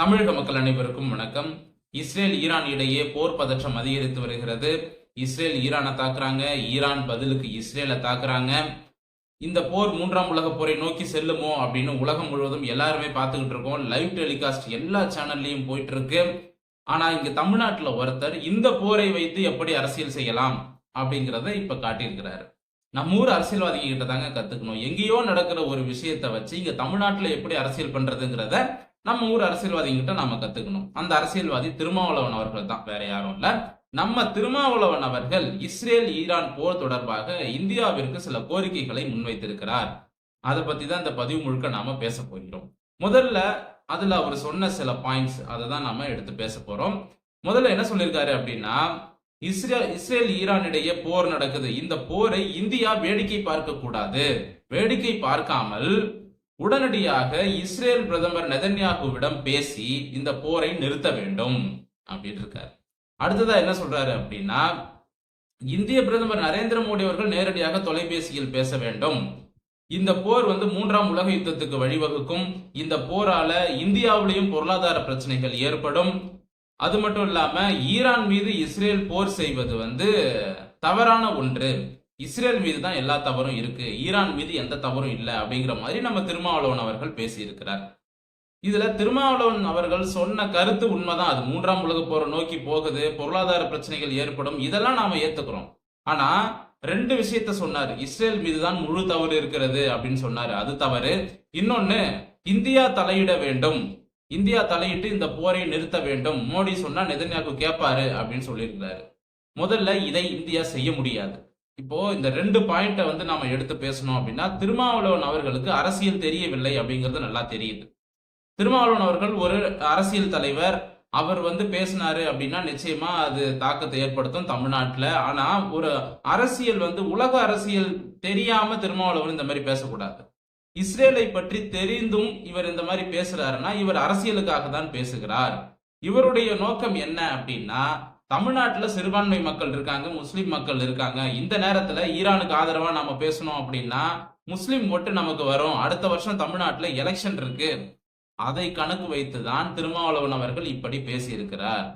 தமிழக மக்கள் அனைவருக்கும் வணக்கம். இஸ்ரேல் ஈரான் இடையே போர் பதற்றம் அதிகரித்து வருகிறது. இஸ்ரேல் ஈரானை தாக்குறாங்க. ஈரான் பதிலுக்கு இஸ்ரேலை தாக்குறாங்க. இந்த போர் மூன்றாம் உலக போரை நோக்கி செல்லுமோ அப்படின்னு உலகம் முழுவதும் எல்லாருமே பார்த்துக்கிட்டு இருக்கோம். லைவ் டெலிகாஸ்ட் எல்லா சேனல்லையும் போயிட்டு இருக்கு ஆனா இங்க தமிழ்நாட்டில் ஒருத்தர் இந்த போரை வைத்து எப்படி அரசியல் செய்யலாம் அப்படிங்கிறத இப்ப காட்டியிருக்கிறாரு. நம்ம ஊர் அரசியல்வாதிங்க கிட்ட தாங்க கத்துக்கணும். எங்கேயோ நடக்கிற ஒரு விஷயத்த வச்சு இங்க தமிழ்நாட்டுல எப்படி அரசியல் பண்றதுங்கிறத நம்ம ஊர் அரசியல்வாதிகிட்ட நாம கத்துக்கணும். அந்த அரசியல்வாதி திருமாவளவன் அவர்கள் தான். வேற யாரும் இல்ல. நம்ம திருமாவளவன் அவர்கள் இஸ்ரேல் ஈரான் போர் தொடர்பாக இந்தியாவிற்கு சில கோரிக்கைகளை முன்வைத்திருக்கிறார். அதை பத்தி தான் இந்த பதிவு முழுக்க நாம பேச போகிறோம். முதல்ல அதுல அவர் சொன்ன சில பாயிண்ட்ஸ் அதை தான் நாம எடுத்து பேச போறோம். முதல்ல என்ன சொல்லியிருக்காரு அப்படின்னா இஸ்ரேல் இஸ்ரேல் ஈரான் இடையே போர் நடக்குது. இந்த போரை இந்தியா வேடிக்கை பார்க்க கூடாது. வேடிக்கை பார்க்காமல் உடனடியாக இஸ்ரேல் பிரதமர் நெதன்யாகுவிடம் பேசி இந்த போரை நிறுத்த வேண்டும் அப்படின்னு இருக்காரு. அடுத்ததா என்ன சொல்றாரு அப்படின்னா இந்திய பிரதமர் நரேந்திர மோடி அவர்கள் நேரடியாக தொலைபேசியில் பேச வேண்டும். இந்த போர் வந்து மூன்றாம் உலக யுத்தத்துக்கு வழிவகுக்கும். இந்த போரால இந்தியாவிலையும் பொருளாதார பிரச்சனைகள் ஏற்படும். அது மட்டும் இல்லாம ஈரான் மீது இஸ்ரேல் போர் செய்வது வந்து தவறான ஒன்று. இஸ்ரேல் மீது தான் எல்லா தவறும் இருக்கு. ஈரான் மீது எந்த தவறும் இல்லை அப்படிங்கிற மாதிரி நம்ம திருமாவளவன் அவர்கள் பேசியிருக்கிறார். இதுல திருமாவளவன் அவர்கள் சொன்ன கருத்து உண்மைதான். அது மூன்றாம் உலக போரை நோக்கி போகுது. பொருளாதார பிரச்சனைகள் ஏற்படும். இதெல்லாம் நாம ஏத்துக்கிறோம். ஆனா ரெண்டு விஷயத்த சொன்னார். இஸ்ரேல் மீது தான் முழு தவறு இருக்கிறது அப்படின்னு சொன்னாரு. அது தவறு. இன்னொன்னு இந்தியா தலையிட வேண்டும். இந்தியா தலையிட்டு இந்த போரை நிறுத்த வேண்டும். மோடி சொன்னா நெதன்யாக்கு கேட்பாரு அப்படின்னு சொல்லியிருக்கிறாரு. முதல்ல இதை இந்தியா செய்ய முடியாது. இப்போ இந்த ரெண்டு பாயிண்ட்டை வந்து நாம எடுத்து பேசணும் அப்படின்னா திருமாவளவன் அவர்களுக்கு அரசியல் தெரியவில்லை அப்படிங்கிறது நல்லா தெரியுது. திருமாவளவன் அவர்கள் ஒரு அரசியல் தலைவர். அவர் வந்து பேசினாரு அப்படின்னா நிச்சயமா அது தாக்கத்தை ஏற்படுத்தும் தமிழ்நாட்டில். ஆனா ஒரு அரசியல் வந்து உலக அரசியல் தெரியாம திருமாவளவன் இந்த மாதிரி பேசக்கூடாது. இஸ்ரேலை பற்றி தெரிந்தும் இவர் இந்த மாதிரி பேசுறாருன்னா இவர் அரசியலுக்காக தான் பேசுகிறார். இவருடைய நோக்கம் என்ன அப்படின்னா தமிழ்நாட்டில் சிறுபான்மை மக்கள் இருக்காங்க முஸ்லீம் மக்கள் இருக்காங்க. இந்த நேரத்தில் ஈரானுக்கு ஆதரவாக நம்ம பேசணும் அப்படின்னா முஸ்லீம் ஓட்டு நமக்கு வரும். அடுத்த வருஷம் தமிழ்நாட்டில் எலெக்ஷன் இருக்கு. அதை கணக்கு வைத்து தான் திருமாவளவன் அவர்கள் இப்படி பேசியிருக்கிறார்.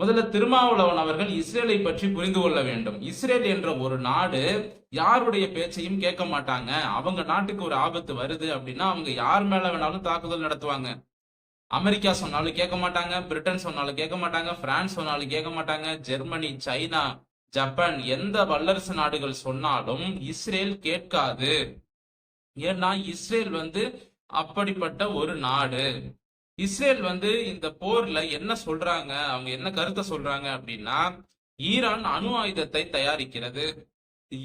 முதல்ல திருமாவளவன் அவர்கள் இஸ்ரேலை பற்றி புரிந்து கொள்ள வேண்டும். இஸ்ரேல் என்ற ஒரு நாடு யாருடைய பேச்சையும் கேட்க மாட்டாங்க. அவங்க நாட்டுக்கு ஒரு ஆபத்து வருது அப்படின்னா அவங்க யார் மேல வேணாலும் தாக்குதல் நடத்துவாங்க. அமெரிக்கா சொன்னாலும் கேட்க மாட்டாங்க பிரிட்டன் சொன்னாலும் கேட்க மாட்டாங்க பிரான்ஸ் சொன்னாலும் கேட்க மாட்டாங்க ஜெர்மனி சைனா ஜப்பான் எந்த வல்லரசு நாடுகள் சொன்னாலும் இஸ்ரேல் கேட்காது. ஏன்னா இஸ்ரேல் வந்து அப்படிப்பட்ட ஒரு நாடு. இஸ்ரேல் வந்து இந்த போர்ல என்ன சொல்றாங்க அவங்க என்ன கருத்தை சொல்றாங்க அப்படின்னா ஈரான் அணு ஆயுதத்தை தயாரிக்கிறது.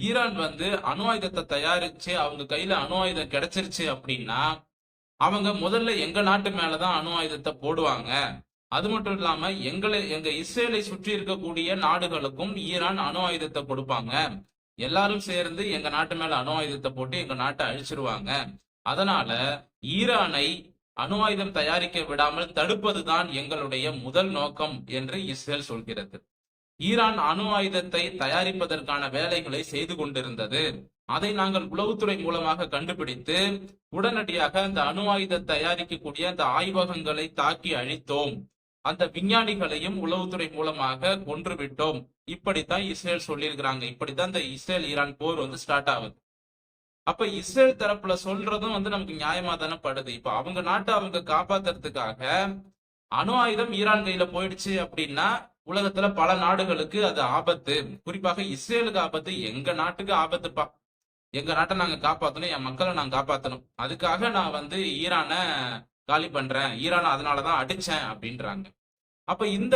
ஈரான் வந்து அணு ஆயுதத்தை தயாரிச்சு அவங்க கையில அணு ஆயுதம் கிடைச்சிருச்சு அப்படின்னா அவங்க முதல்ல எங்க நாட்டு மேலதான் அணு ஆயுதத்தை போடுவாங்க. அது மட்டும் இல்லாம எங்களை எங்க இஸ்ரேலை சுற்றி இருக்கக்கூடிய நாடுகளுக்கும் ஈரான் அணு ஆயுதத்தை கொடுப்பாங்க. எல்லாரும் சேர்ந்து எங்க நாட்டு மேல அணு ஆயுதத்தை போட்டு எங்க நாட்டை அழிச்சிருவாங்க. அதனால ஈரானை அணு ஆயுதம் தயாரிக்க விடாமல் தடுப்பதுதான் எங்களுடைய முதல் நோக்கம் என்று இஸ்ரேல் சொல்கிறது. ஈரான் அணு ஆயுதத்தை தயாரிப்பதற்கான வேலைகளை செய்து கொண்டிருந்தது. அதை நாங்கள் உளவுத்துறை மூலமாக கண்டுபிடித்து உடனடியாக அந்த அணு ஆயுத தயாரிக்கக்கூடிய அந்த ஆய்வகங்களை தாக்கி அழித்தோம். அந்த விஞ்ஞானிகளையும் உளவுத்துறை மூலமாக கொன்றுவிட்டோம் இப்படித்தான் இஸ்ரேல் சொல்லியிருக்கிறாங்க. இப்படித்தான் இந்த இஸ்ரேல் ஈரான் போர் வந்து ஸ்டார்ட் ஆகுது. அப்ப இஸ்ரேல் தரப்புல சொல்றதும் வந்து நமக்கு நியாயமா தானே படுது. இப்ப அவங்க நாட்டை அவங்க காப்பாத்துறதுக்காக அணு ஆயுதம் ஈரான் கையில போயிடுச்சு அப்படின்னா உலகத்துல பல நாடுகளுக்கு அது ஆபத்து. குறிப்பாக இஸ்ரேலுக்கு ஆபத்து எங்க நாட்டுக்கு ஆபத்துப்பா. எங்க நாட்டை நாங்க காப்பாத்தணும் என் மக்களை நாங்க காப்பாத்தணும். அதுக்காக நான் வந்து ஈரானை காலி பண்றேன். ஈரானை அதனாலதான் அடிச்சேன் அப்படின்றாங்க. அப்ப இந்த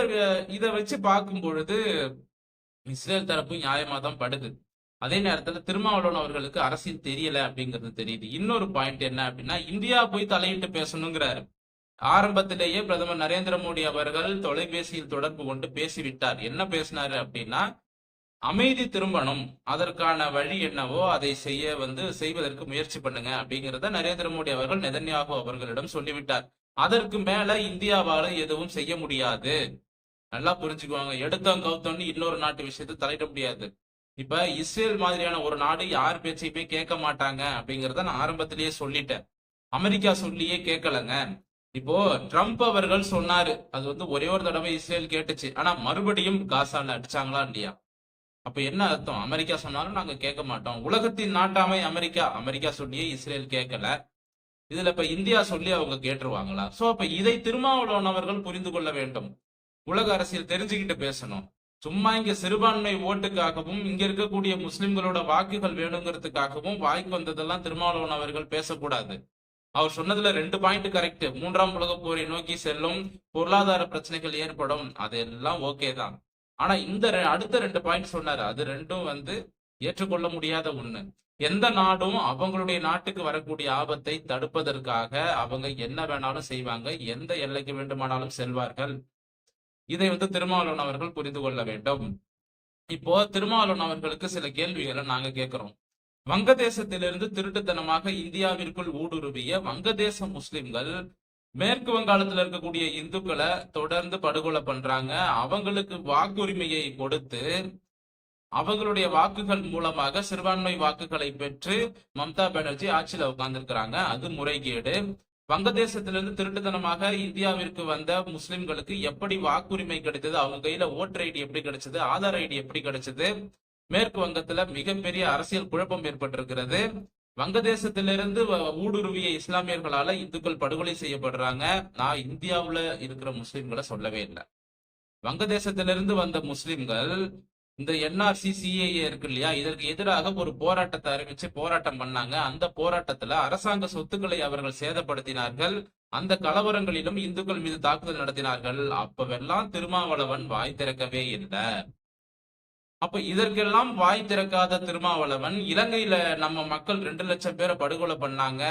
இதை வச்சு பார்க்கும் பொழுது இஸ்ரேல் தரப்பு நியாயமா தான் படுது. அதே நேரத்துல திருமாவளவன் அவர்களுக்கு அரசியல் தெரியல அப்படிங்கிறது தெரியுது. இன்னொரு பாயிண்ட் என்ன அப்படின்னா இந்தியா போய் தலையிட்டு பேசணுங்கிறாரு ஆரம்பத்திலேயே பிரதமர் நரேந்திர மோடி அவர்கள் தொலைபேசியில் தொடர்பு கொண்டு பேசிவிட்டார். என்ன பேசினாரு அப்படின்னா அமைதி திரும்பணும். அதற்கான வழி என்னவோ அதை செய்ய வந்து செய்வதற்கு முயற்சி பண்ணுங்க. அப்படிங்கிறத நரேந்திர மோடி அவர்கள் நெதன்யாகு அவர்களிடம் சொல்லிவிட்டார். அதற்கு மேல இந்தியாவால எதுவும் செய்ய முடியாது. நல்லா புரிஞ்சுக்குவாங்க. எடுத்தோம் கவுத்தோன்னு இன்னொரு நாட்டு விஷயத்தை தலையிட முடியாது. இப்ப இஸ்ரேல் மாதிரியான ஒரு நாடு யார் பேச்சையுமே கேட்க மாட்டாங்க அப்படிங்கிறத நான் ஆரம்பத்திலேயே சொல்லிட்டேன். அமெரிக்கா சொல்லியே கேட்கலங்க. இப்போ ட்ரம்ப் அவர்கள் சொன்னாரு அது வந்து ஒரே ஒரு தடவை இஸ்ரேல் கேட்டுச்சு. ஆனா மறுபடியும் காசால அடிச்சாங்களா இல்லையா? அப்ப என்ன அர்த்தம்? அமெரிக்கா சொன்னாலும் நாங்க கேட்க மாட்டோம். உலகத்தின் நாட்டாமை அமெரிக்கா. அமெரிக்கா சொல்லியே இஸ்ரேல் கேட்கல. இதுல இப்ப இந்தியா சொல்லி அவங்க கேட்டுருவாங்களா? சோ அப்ப இதை திருமாவளவன் அவர்கள் புரிந்து கொள்ள வேண்டும். உலக அரசியல் தெரிஞ்சுக்கிட்டு பேசணும். சும்மா இங்க சிறுபான்மை ஓட்டுக்காகவும் இங்க இருக்கக்கூடிய முஸ்லிம்களோட வாக்குகள் வேணுங்கிறதுக்காகவும் வாய்க்கு வந்ததெல்லாம் திருமாவளவன் அவர்கள் பேசக்கூடாது. அவர் சொன்னதுல ரெண்டு பாயிண்ட் கரெக்ட் மூன்றாம் உலக போரை நோக்கி செல்லும் பொருளாதார பிரச்சனைகள் ஏற்படும். அதெல்லாம் ஓகே தான். ஆனா இந்த ரெ- அடுத்த ரெண்டு பாயிண்ட் சொன்னாரு. அது ரெண்டும் வந்து ஏற்றுக்கொள்ள முடியாத ஒண்ணு. எந்த நாடும் அவங்களுடைய நாட்டுக்கு வரக்கூடிய ஆபத்தை தடுப்பதற்காக அவங்க என்ன வேணாலும் செய்வாங்க எந்த எல்லைக்கு வேண்டுமானாலும் செல்வார்கள். இதை வந்து திருமாவளவன் அவர்கள் புரிந்து கொள்ள வேண்டும். இப்போ திருமாவளவன் அவர்களுக்கு சில கேள்விகளை நாங்க கேட்கிறோம் வங்கதேசத்திலிருந்து திருட்டுத்தனமாக இந்தியாவிற்குள் ஊடுருவிய வங்கதேச முஸ்லிம்கள் மேற்கு வங்காளத்துல இருக்கக்கூடிய இந்துக்களை தொடர்ந்து படுகொலை பண்றாங்க. அவங்களுக்கு வாக்குரிமையை கொடுத்து அவங்களுடைய வாக்குகள் மூலமாக சிறுபான்மை வாக்குகளை பெற்று மம்தா பானர்ஜி ஆட்சியில உட்கார்ந்துருக்கிறாங்க. அது முறைகேடு. வங்கதேசத்திலிருந்து திருட்டுத்தனமாக இந்தியாவிற்கு வந்த முஸ்லிம்களுக்கு எப்படி வாக்குரிமை கிடைத்தது? அவங்க கையில ஓட்டர் ஐடி எப்படி கிடைச்சது? ஆதார் ஐடி எப்படி கிடைச்சது? மேற்கு வங்கத்துல மிகப்பெரிய அரசியல் குழப்பம் ஏற்பட்டிருக்கிறது. வங்கதேசத்திலிருந்து வ- ஊடுருவிய இஸ்லாமியர்களால இந்துக்கள் படுகொலை செய்யப்படுறாங்க. நான் இந்தியாவுல இருக்கிற முஸ்லிம்களை சொல்லவே இல்லை. வங்கதேசத்திலிருந்து வந்த முஸ்லிம்கள் இந்த என்ஆர்சி சிஏஏ இருக்கு இல்லையா? இதற்கு எதிராக ஒரு போராட்டத்தை அறிவிச்சு போராட்டம் பண்ணாங்க. அந்த போராட்டத்துல அரசாங்க சொத்துக்களை அவர்கள் சேதப்படுத்தினார்கள். அந்த கலவரங்களிலும் இந்துக்கள் மீது தாக்குதல் நடத்தினார்கள். அப்பவெல்லாம் திருமாவளவன் வாய் திறக்கவே இல்லை. அப்ப இதற்கெல்லாம் வாய் திறக்காத திருமாவளவன் இலங்கையில நம்ம மக்கள் ரெண்டு லட்சம் பேரை படுகொலை பண்ணாங்க.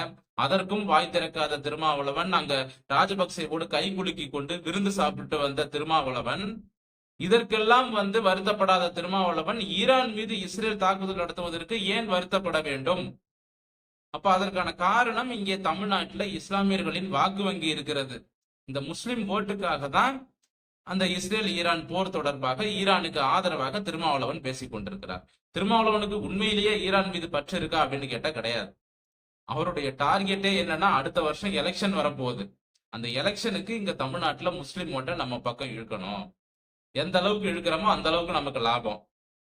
அதற்கும் வாய் திறக்காத திருமாவளவன் அங்க ராஜபக்சேவோடு கை குலுக்கி கொண்டு விருந்து சாப்பிட்டு வந்த திருமாவளவன். இதற்கெல்லாம் வந்து வருத்தப்படாத திருமாவளவன் ஈரான் மீது இஸ்ரேல் தாக்குதல் நடத்துவதற்கு ஏன் வருத்தப்பட வேண்டும்? அப்ப அதற்கான காரணம் இங்கே தமிழ்நாட்டுல இஸ்லாமியர்களின் வாக்கு வங்கி இருக்கிறது. இந்த முஸ்லிம் ஓட்டுக்காக தான் அந்த இஸ்ரேல் ஈரான் போர் தொடர்பாக ஈரானுக்கு ஆதரவாக திருமாவளவன் பேசிக் கொண்டிருக்கிறார். திருமாவளவனுக்கு உண்மையிலேயே ஈரான் மீது பற்று இருக்கா அப்படின்னு கேட்டா கிடையாது. அவருடைய டார்கெட்டே என்னன்னா அடுத்த வருஷம் எலெக்ஷன் வரப்போகுது. அந்த எலெக்ஷனுக்கு இங்க தமிழ்நாட்டுல முஸ்லிம் ஓட்டை நம்ம பக்கம் இழுக்கணும். எந்த அளவுக்கு இழுக்கிறோமோ அந்த அளவுக்கு நமக்கு லாபம்.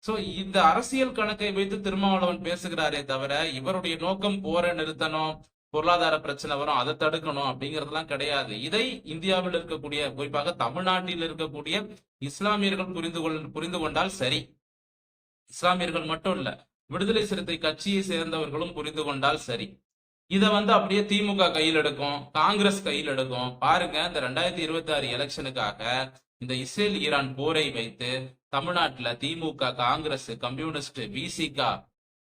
சோ இந்த அரசியல் கணக்கை வைத்து திருமாவளவன் பேசுகிறாரே தவிர இவருடைய நோக்கம் போரை நிறுத்தணும் பொருளாதார பிரச்சனை வரும் அதை தடுக்கணும் அப்படிங்கறதெல்லாம் கிடையாது. இதை இந்தியாவில் இருக்கக்கூடிய குறிப்பாக தமிழ்நாட்டில் இருக்கக்கூடிய இஸ்லாமியர்கள் புரிந்து கொள் புரிந்து கொண்டால் சரி. இஸ்லாமியர்கள் மட்டும் இல்ல விடுதலை சிறுத்தை கட்சியை சேர்ந்தவர்களும் புரிந்து கொண்டால் சரி. இத வந்து அப்படியே திமுக கையில் எடுக்கும் காங்கிரஸ் கையில் எடுக்கும். பாருங்க இந்த ரெண்டாயிரத்தி இருபத்தி ஆறு எலெக்ஷனுக்காக இந்த இஸ்ரேல் ஈரான் போரை வைத்து தமிழ்நாட்டுல திமுக காங்கிரஸ் கம்யூனிஸ்ட் விசிகா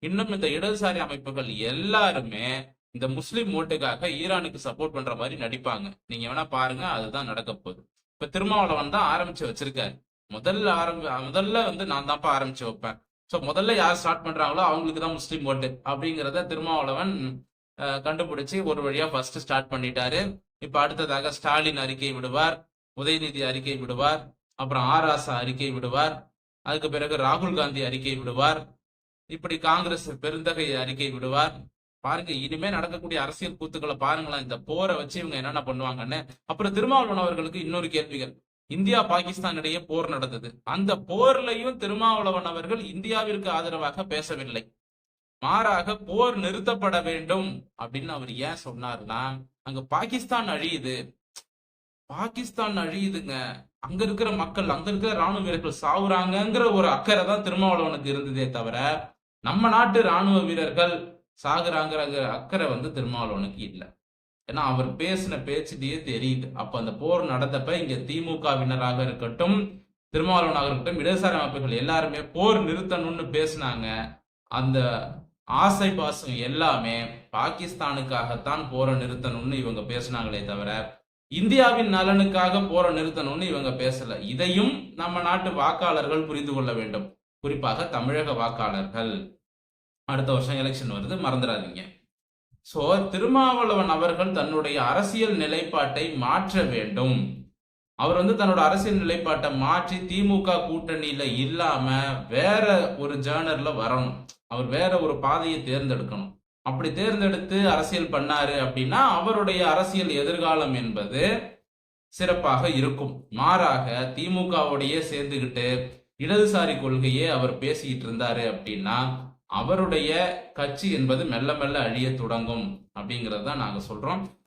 இன்னும் இந்த இடதுசாரி அமைப்புகள் எல்லாருமே இந்த முஸ்லிம் ஓட்டுக்காக ஈரானுக்கு சப்போர்ட் பண்ற மாதிரி நடிப்பாங்க. நீங்க வேணா பாருங்க அதுதான் நடக்க போகுது. இப்ப திருமாவளவன் தான் ஆரம்பிச்சு வச்சிருக்காரு. முதல்ல ஆரம்பி முதல்ல வந்து நான் தான்ப்பா ஆரம்பிச்சு வைப்பேன். ஸோ முதல்ல யார் ஸ்டார்ட் பண்றாங்களோ அவங்களுக்கு தான் முஸ்லீம் ஓட்டு. அப்படிங்கிறத திருமாவளவன் கண்டுபிடிச்சு ஒரு வழியா ஃபர்ஸ்ட் ஸ்டார்ட் பண்ணிட்டாரு. இப்ப அடுத்ததாக ஸ்டாலின் அறிக்கை விடுவார் உதயநிதி அறிக்கை விடுவார் அப்புறம் ஆர் ஆசா அறிக்கை விடுவார் அதுக்கு பிறகு ராகுல் காந்தி அறிக்கை விடுவார் இப்படி காங்கிரஸ் பெருந்தகை அறிக்கை விடுவார். பாருங்க இனிமே நடக்கக்கூடிய அரசியல் கூத்துக்களை பாருங்களேன். இந்த போரை வச்சு இவங்க என்னென்ன பண்ணுவாங்கன்னு. அப்புறம் திருமாவளவன் அவர்களுக்கு இன்னொரு கேள்விகள். இந்தியா பாகிஸ்தான் இடையே போர் நடந்தது. அந்த போர்லயும் திருமாவளவன் அவர்கள் இந்தியாவிற்கு ஆதரவாக பேசவில்லை. மாறாக போர் நிறுத்தப்பட வேண்டும் அப்படின்னு அவர் ஏன் சொன்னார்னா அங்க பாகிஸ்தான் அழியுது. பாகிஸ்தான் அழியுதுங்க. அங்க இருக்கிற மக்கள் அங்க இருக்கிற ராணுவ வீரர்கள் சாவுறாங்கிற ஒரு அக்கறை தான் திருமாவளவனுக்கு இருந்ததே தவிர நம்ம நாட்டு ராணுவ வீரர்கள் சாகுறாங்கிற அக்கறை வந்து திருமாவளவனுக்கு இல்லை. ஏன்னா அவர் பேசின பேச்சுட்டே தெரியுது. அப்ப அந்த போர் நடந்தப்ப இங்க திமுகவினராக இருக்கட்டும் திருமாவளவனாக இருக்கட்டும் இடதுசாரி அமைப்புகள் எல்லாருமே போர் நிறுத்தணும்னு பேசினாங்க. அந்த ஆசை பாசம் எல்லாமே பாகிஸ்தானுக்காகத்தான் போரை நிறுத்தணும்னு இவங்க பேசினாங்களே தவிர இந்தியாவின் நலனுக்காக போரை நிறுத்தணும்னு இவங்க பேசல. இதையும் நம்ம நாட்டு வாக்காளர்கள் புரிந்து கொள்ள வேண்டும். குறிப்பாக தமிழக வாக்காளர்கள். அடுத்த வருஷம் எலெக்ஷன் வருது மறந்துடாதீங்க. ஸோ திருமாவளவன் அவர்கள் தன்னுடைய அரசியல் நிலைப்பாட்டை மாற்ற வேண்டும். அவர் வந்து தன்னோட அரசியல் நிலைப்பாட்டை மாற்றி திமுக கூட்டணியில இல்லாம வேற ஒரு ஜேர்னர்ல வரணும். அவர் வேற ஒரு பாதையை தேர்ந்தெடுக்கணும். அப்படி தேர்ந்தெடுத்து அரசியல் பண்ணாரு அப்படின்னா அவருடைய அரசியல் எதிர்காலம் என்பது சிறப்பாக இருக்கும். மாறாக திமுகவோடையே சேர்ந்துகிட்டு இடதுசாரி கொள்கையே அவர் பேசிக்கிட்டு இருந்தாரு அப்படின்னா அவருடைய கட்சி என்பது மெல்ல மெல்ல அழிய தொடங்கும் அப்படிங்கிறது தான் நாங்கள் சொல்கிறோம்